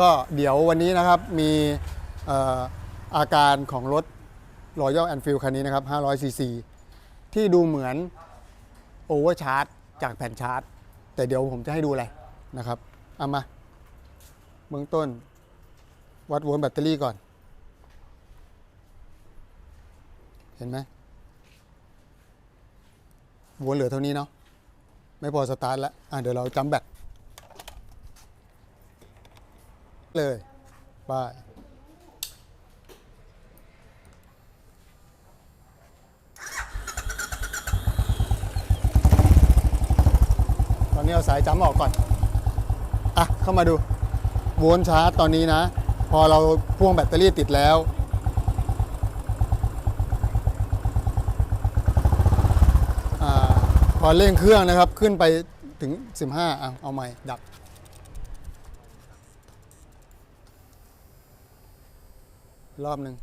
ก็เดี๋ยววันนี้นะครับมีเอ่อาการของรถ Royal Enfield คันนี้นะครับ 500 cc ที่ดูเหมือนโอเวอร์ชาร์จจากแผ่นชาร์จ แต่เดี๋ยวผมจะให้ดูอะไรนะครับ เอามา เบื้องต้น วัดโวลต์แบตเตอรี่ก่อน เห็นไหมโวลต์เหลือเท่านี้เนาะไม่พอสตาร์ทแล้วอะเดี๋ยวเราจำแบต เลยไปตอนนี้เอาสายจำออกก่อน อะ เข้ามาดูโวลต์ชาร์จตอนนี้นะ พอเราพ่วงแบตเตอรี่ติดแล้วอาพอเร่งเครื่องนะครับขึ้นไปถึง 15อะเอาใหม่ ดับ รอบหนึ่ง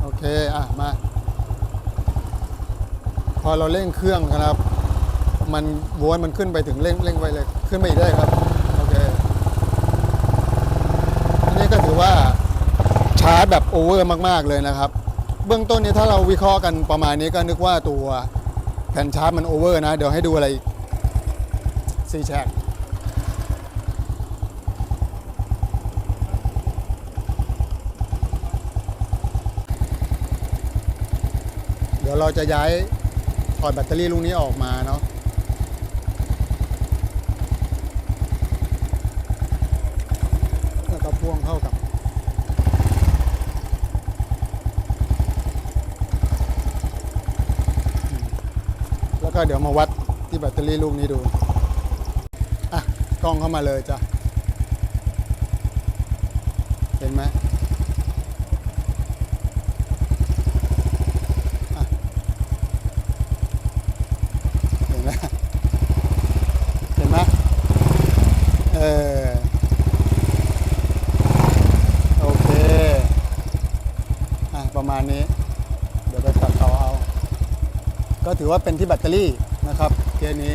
โอเค อะ มา พอเราเร่งเครื่องนะครับ มันวลต์มันขึ้นไปถึงเร่งเร่งไปเลย ขึ้นไปอีกได้ครับ โอเค อันนี้ก็ถือว่าชาร์จแบบโอเวอร์มาก ๆ เลยนะครับ เบื้องต้นนี้ถ้าเราวิเคราะห์กันประมาณนี้ก็นึกว่าตัวแผ่นชาร์จมันโอเวอร์นะ เดี๋ยวให้ดูอะไรซีแชก ดี๋ยวเราจะย้ายถอดแบตเตอรี่ลูกนี้ออกมาเนาะแล้วก็พ่วงเข้ากับแล้วก็เดี๋ยวมาวัดที่แบตเตอรี่ลูกนี้ดู อะ กล้องเข้ามาเลยจ้ะ เห็นไหมอะเห็นไหมเห็นไหมเออโอเค อะ ประมาณนี้ เดี๋ยวไปตัดต่อเอา ก็ถือว่าเป็นที่แบตเตอรี่นะครับเคสนี้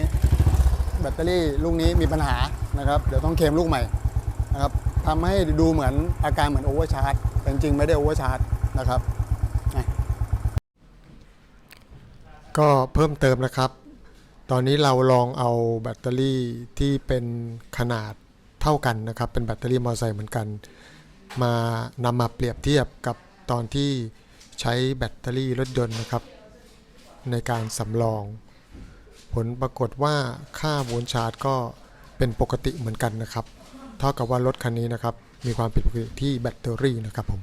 แบตเตอรี่ลูกนี้มีปัญหานะครับ เดี๋ยวต้องเคมลูกใหม่นะครับทำให้ดูเหมือนอาการเหมือนโอเวอร์ชาร์จแต่จริงไม่ได้โอเวอร์ชาร์จนะครับ ก็เพิ่มเติมนะครับ ตอนนี้เราลองเอาแบตเตอรี่ที่เป็นขนาดเท่ากันนะครับ เป็นแบตเตอรี่มอเตอร์ไซค์เหมือนกัน มานำมาเปรียบเทียบกับตอนที่ใช้แบตเตอรี่รถยนต์นะครับ ในการสำรอง ผลปรากฏว่าค่าโวลต์ชาร์จก็เป็นปกติเหมือนกันนะครับ เท่ากับว่ารถคันนี้นะครับ มีความผิดปกติที่แบตเตอรี่นะครับผม